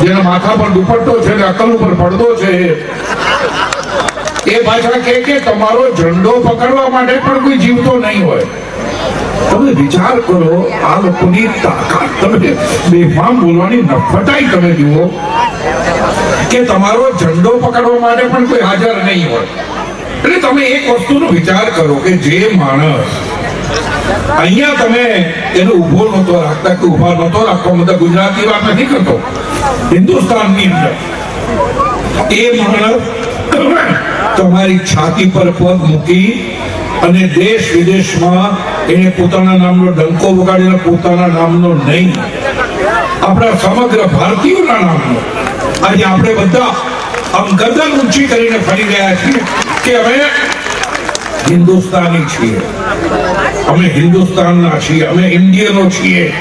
જેના માથા પર દુપટ્ટો છે ને અકલ ઉપર પડદો છે. એ પાછા કે કે તમારો ઝંડો પકડવા માટે પણ કોઈ જીવતો નહીં હોય. તમે વિચાર કરો, આ લોકોની તાકાત તમે બેફામ બોલવાની નફટાઈ તમે જુઓ કે તમારો ઝંડો પકડવા માટે પણ કોઈ હાજર નહીં હોય. એટલે તમે એક વસ્તુનો વિચાર કરો કે જે માણસ અહીંયા તમે એને ઊભો નહોતો રાખતા કે ઊભા નહોતો રાખવા મતલબ ગુજરાતી વાત નથી કરતો. હિન્દુસ્તાનની અંદર. એ માણસ તમારી છાતી પર પગ મૂકી અને દેશ વિદેશમાં એને પોતાના નામનો ડંકો વગાડીને પોતાના નામનો નહીં. આપણા સમગ્ર ભારતીયોના નામનો. આજે આપણે બધા આમ ગરદન ઊંચી કરીને ફરી રહ્યા છીએ કે અમે હિન્દુસ્તાની છીએ. અમે હિન્દુસ્તાનના છીએ, અમે ઇન્ડિયનો છીએ.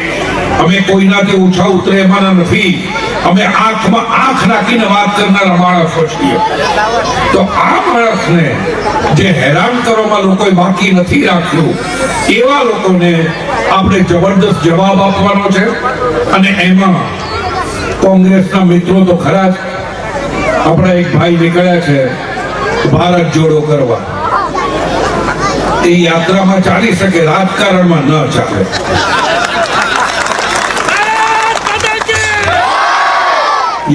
અમે કોઈનાથી ઓછા ઉતરે એમાંના નથી. અમે આંખમાં આંખ નાખીને વાત કરનારા માણસો છીએ. તો આ માણસને જે હેરાન કરવામાં લોકોએ બાકી નથી રાખ્યું, એવા લોકોને આપણે જબરદસ્ત જવાબ આપવાનો છે. અને એમાં કોંગ્રેસના મિત્રો તો ખરા જ. આપણા એક ભાઈ નીકળ્યા છે, ભારત જોડો કરવા. એ યાત્રામાં ચાલી શકે રાજકારણમાં ન ચાલે.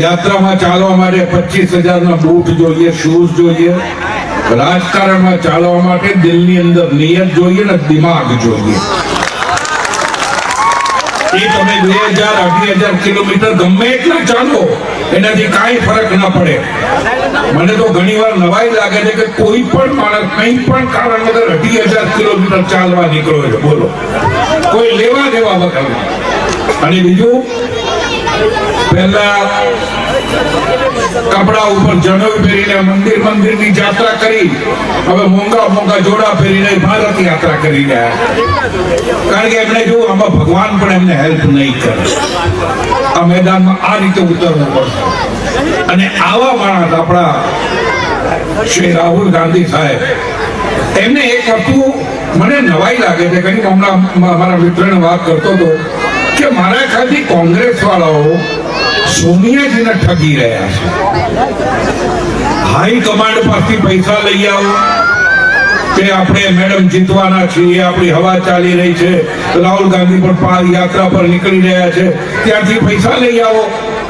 યાત્રામાં ચાલવા માટે પચીસ હજારના બૂટ જોઈએ શૂઝ જોઈએ. રાજકારણમાં ચાલવા માટે દિલની અંદર નિયત જોઈએ ને દિમાગ જોઈએ. તમે બે હજાર, અઢી હજાર કિલોમીટર ગમે એટલા ચાલો, એનાથી કાંઈ ફરક ન પડે. મને તો ઘણી વાર નવાઈ લાગે છે કે કોઈ પણ માણસ કંઈ પણ કારણ વગર અઢી હજાર કિલોમીટર ચાલવા નીકળ્યો છે. બોલો. કોઈ લેવા દેવા વગર. અને બીજું, પહેલા કપડા ઉપર જનોઈ પહેરીને મંદિર મંદિરની યાત્રા કરી. હવે મોંઘા મોંઘા જોડા પહેરીને ભારત યાત્રા કરી રહ્યા કારણ કે એમને જો આમાં ભગવાન પણ એમને હેલ્પ નહીં કરે. આ મેદાનમાં આ રીતે ઉતરવું પડશે. અને આવા માણસ આપણા શ્રી રાહુલ ગાંધી સાહેબ, એમને એક હતું મને નવાઈ લાગે છે. કંઈક હમણાં મારા મિત્રને વાત કરતો હતો કે મારા ખ્યાલથી કોંગ્રેસ વાળાઓ સોનિયાજીને ઠગી રહ્યા છે. હાઈ કમાન્ડ પરથી પૈસા લઈ આવો. કે આપણે મેડમ જીતવાના છીએ આપણી હવા ચાલી રહી છે. રાહુલ ગાંધી પણ યાત્રા પર નીકળી રહ્યા છે. ત્યાંથી પૈસા લઈ આવો.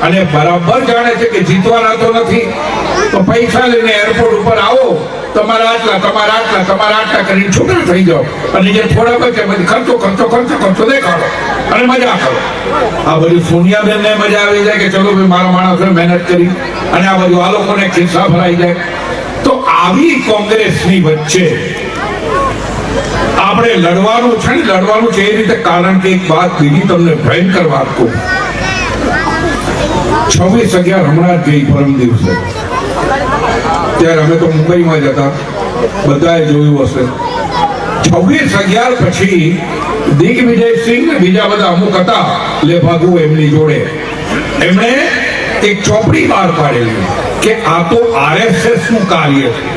અને બરાબર જાણે છે કે જીતવાના તો નથી. તો પૈસા લઈને એરપોર્ટ ઉપર આવો. તમારા આટલા તમારા આટલા તમારા આટલા કરીને છૂટા થઈ જાઓ. અને જે થોડા બચે બધી ખર્ચો ખર્ચો ખર્ચો ખર્ચો દેખાડો. અને મજા કરો. આ બધું સોનિયાબેન ને મજા આવી જાય કે ચલો ભાઈ, મારા માણસે મહેનત કરી. અને આ બધું આ લોકોને ખિસ્સા ભરાઈ જાય. તો આવી કોંગ્રેસની વચ્ચે આપણે લડવાનું છે ને, લડવાનું છે એ રીતે કારણ કે એક વાત બીજી તમને ભયંકર વાત કહું. છવ્વીસ અગિયાર હમણાં જ ગઈ પરમ દિવસે. ત્યારે અમે તો મુંબઈમાં જ હતા. બધાએ જોયું હશે. છવ્વીસ અગિયાર પછી દિગ્વિજયસિંહ ને બીજા બધા અમુક હતા, લેભાગુ એમની જોડે. એમણે એક ચોપડી બહાર પાડેલી કે આ તો આરએસએસનું કાર્ય છે.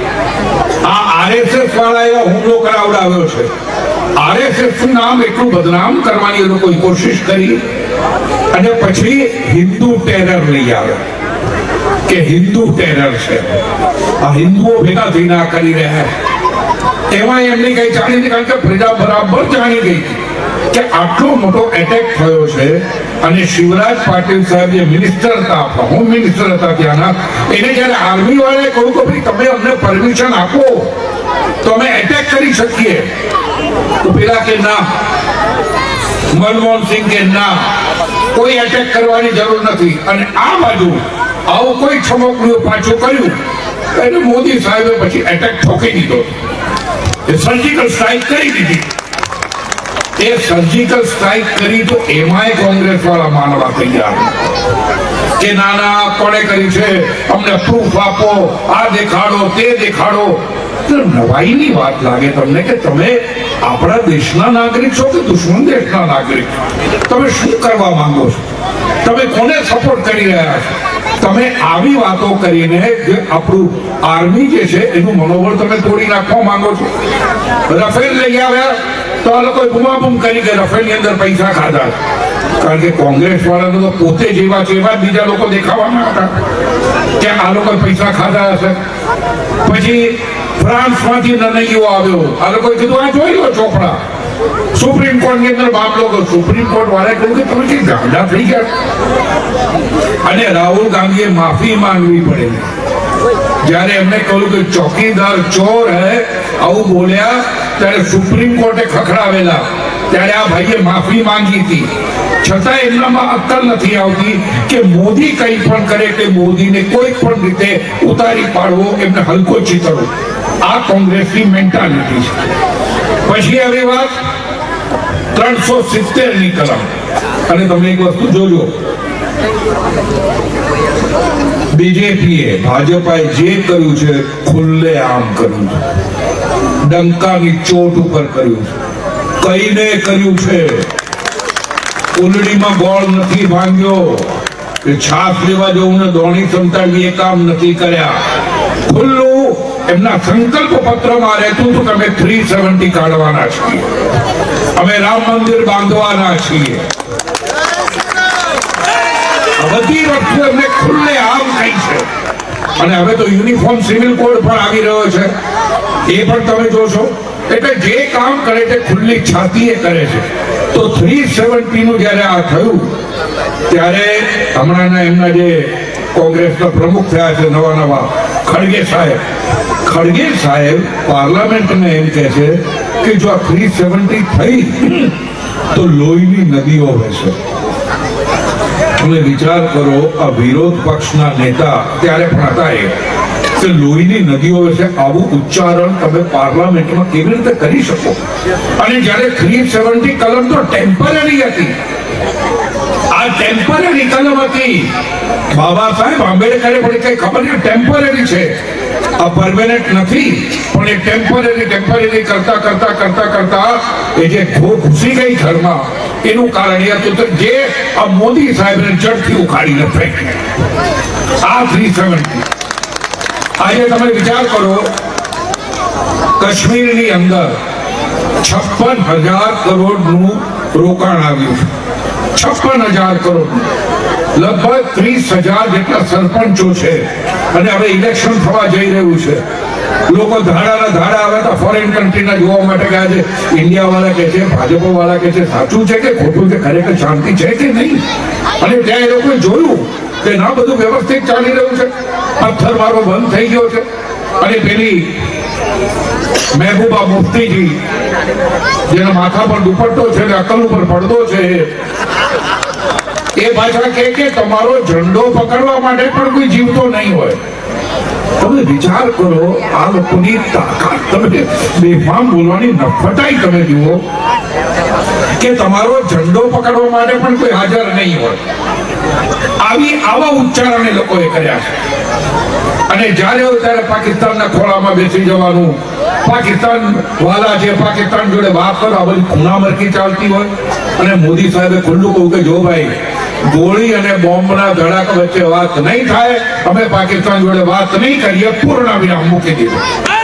આ આરએસએસ વાળાએ હુમલો કરાવડાવ્યો છે. આરએસએસનું નામ એટલું બદનામ કરવાની એ લોકોએ કોશિશ કરી. અને પછી હિન્દુ ટેરર લઈ આવ્યા. કે હિન્દુ ટેરર છે. આ હિન્દુઓ ભેગા થઈને આ કરી રહ્યા એમાં એમની કઈ જાણી હતી કારણ કે પ્રજા બરાબર જાણી ગઈ કે આટલો મોટો એટેક થયો છે અને શિવરાજ પાટીલ સાહેબ જે મિનિસ્ટર હતા હોમ મિનિસ્ટર હતા ત્યાંના. એને જ્યારે આર્મી વાળાએ કહ્યું કે ભાઈ, તમે અમને પરમિશન આપો, તો અમે એટેક કરી શકીએ. તો પેલા કે ના. મનમોહન સિંહ કે ના. કોઈ એટેક કરવાની જરૂર નથી. અને આ બાજુ આવું કોઈ છમકડું પાછું કર્યું એટલે મોદી સાહેબે પછી એટેક ઠોકી દીધો. એ સર્જિકલ સ્ટ્રાઇક કરી દીધી. એ સર્જિકલ સ્ટ્રાઇક કરી તો એમાંય કોંગ્રેસ વાળા માનવા તૈયાર. કે ના ના, કોણે કરી છે? અમને પ્રૂફ આપો, આ દેખાડો, તે દેખાડો. નવાઈની વાત લાગે તમને કે તમે આપણા દેશના નાગરિક છો કે દુશ્મન દેશના નાગરિક? તમે શું કરવા માંગો છો? તમે કોને સપોર્ટ કરી રહ્યા છો? તમે આવી વાતો કરીને જે આપણું આર્મી જે છે, એનું મનોબળ તમે તોડી નાખવા માંગો છો? રફેલ લઈ આવ્યા, તો આ લોકોએ બુમાબુમ કરી કે રફેલની અંદર પૈસા ખાધા કારણ કે કોંગ્રેસ વાળાનો તો પોતે જેવા છે એવા બીજા લોકો દેખાવામાં હતા કે આ લોકો પૈસા ખાધા હશે. પછી ફ્રાન્સમાંથી નિર્ણયો આવ્યો. આ લોકોએ કીધું, આ જોઈ લો ચોપડા. સુપ્રીમ કોર્ટની અંદર મામલો કરો સુપ્રીમ કોર્ટ વાળાએ કહ્યું કે તમે કઈ ગાંડા થઈ ગયા. અને રાહુલ ગાંધીએ માફી માંગવી પડે. જ્યારે એમને કહ્યું કે ચોકીદાર ચોર હે, આવું બોલ્યા, ત્યારે સુપ્રીમ કોર્ટે ખખડાવેલા. ત્યારે આ ભાઈએ માફી માંગી હતી. છતાં એટલામાં અક્કલ નથી આવતી કે મોદી કંઈ પણ કરે કે મોદીને કોઈ પણ રીતે ઉતારી પાડવો એમને હલકો ચિતરવો આ કોંગ્રેસની મેન્ટાલિટી છે. પછી હવે વાત ત્રણસો સિત્તેરની કલમ. અને તમે એક વસ્તુ જોજો. બીજેપીએ ભાજપાએ જે કર્યું છે ખુલ્લે આમ કર્યું છે. ડંકાની ચોટ ઉપર કર્યું છે. કઈને કર્યું છે ઉલડીમાં ગોળ નથી ભાંગ્યો, કે છાપ લેવા જવું ને દોણી સંતાડવી એ કામ નથી કર્યા. ખુલ્લું એમના સંકલ્પ પત્રમાં રહેતું તો તમે થ્રી સેવન્ટી કાઢવાના છીએ. અમે રામ મંદિર બાંધવાના છીએ. બધી વસ્તુ એમને ખુલ્લે આમ કહી છે. અને હવે તો યુનિફોર્મ સિવિલ કોડ પણ આવી રહ્યો છે. એ પણ તમે જોશો. એટલે જે કામ કરે છે, ખુલ્લી છાતીએ કરે છે. તો થ્રી સેવન્ટી નું જ્યારે આ થયું, ત્યારે હમણાંના એમના જે કોંગ્રેસના પ્રમુખ થયા છે, નવા નવા, ખડગે સાહેબ. ખડગે સાહેબ પાર્લામેન્ટને એમ કહે છે કે જો આ થ્રી સેવન્ટી થઈ, તો લોહીની નદીઓ વહેશે. તમે વિચાર કરો, આ વિરોધ પક્ષના નેતા ત્યારે પણ હતા એ. કે લોહીની નદીઓ વિશે આવું ઉચ્ચારણ તમે પાર્લામેન્ટમાં કેવી રીતે કરી શકો? અને જ્યારે થ્રી સેવન્ટી કલમ તો ટેમ્પરરી હતી. ટેમ્પરરી કલમ હતી. બાબા સાહેબ આંબેડકરે પણ કઈ ખબર નહીં ટેમ્પરરી છે. આ પરમેનન્ટ નથી, પણ એ ટેમ્પરરી ટેમ્પરરી કરતા કરતા કરતા કરતા એ જે ઘો ઘૂસી ગઈ ઘરમાં, એનું કારણ એ હતું જે આ મોદી સાહેબને જડથી ઉખાડીને ફેંક્યું આ થ્રી સેવન્ટી. આજે તમે વિચાર કરો, કાશ્મીરની અંદર છપ્પન હજાર કરોડનું રોકાણ આવ્યું છે. છપ્પન હજાર કરોડ. લગભગ ત્રીસ હજાર જેટલા સરપંચો છે. અને હવે ઇલેક્શન થવા જઈ રહ્યું છે. લોકો ધાડાના ધાડા આવે તો ફોરેન કન્ટ્રીના જોવા માટે ગયા છે ઇન્ડિયા વાળા કે છે ભાજપો વાળા કે છે, સાચું છે કે ખોટું છે? ખરેખર શાંતિ છે કે નહીં? અને ત્યાં એ લોકોએ જોયું કે ના, બધું વ્યવસ્થિત ચાલી રહ્યું છે. પથ્થર મારો બંધ થઈ ગયો છે. અને પેલી મહેબૂબા મુફ્તીજી, જેના માથા પર દુપટ્ટો છે અને અકલ ઉપર પડદો છે, એ પાછા કે કે તમારો ઝંડો પકડવા માટે પણ કોઈ જીવતો નહીં હોય. તમે વિચાર કરો, આ લોકોની તાકાત તમે બેફામ બોલવાની નફટાઈ તમે જુઓ કે તમારો ઝંડો પકડવા માટે પણ કોઈ હાજર નહીં હોય. આવી આવા ઉચ્ચારણ એ લોકોએ કર્યા છે. અને જ્યારે હોય ત્યારે પાકિસ્તાનના ખોળામાં બેસી જવાનું, પાકિસ્તાન વાલા છે પાકિસ્તાન જોડે વાત કરો, આ બધી ખૂણામરકી ચાલતી હોય. અને મોદી સાહેબે ખુલ્લું કહ્યું કે, જો ભાઈ, ગોળી અને બોમ્બના ધડાક વચ્ચે વાત નહીં થાય, અમે પાકિસ્તાન જોડે વાત નહીં કરીએ પૂર્ણ વિરામ મૂકી દીધું.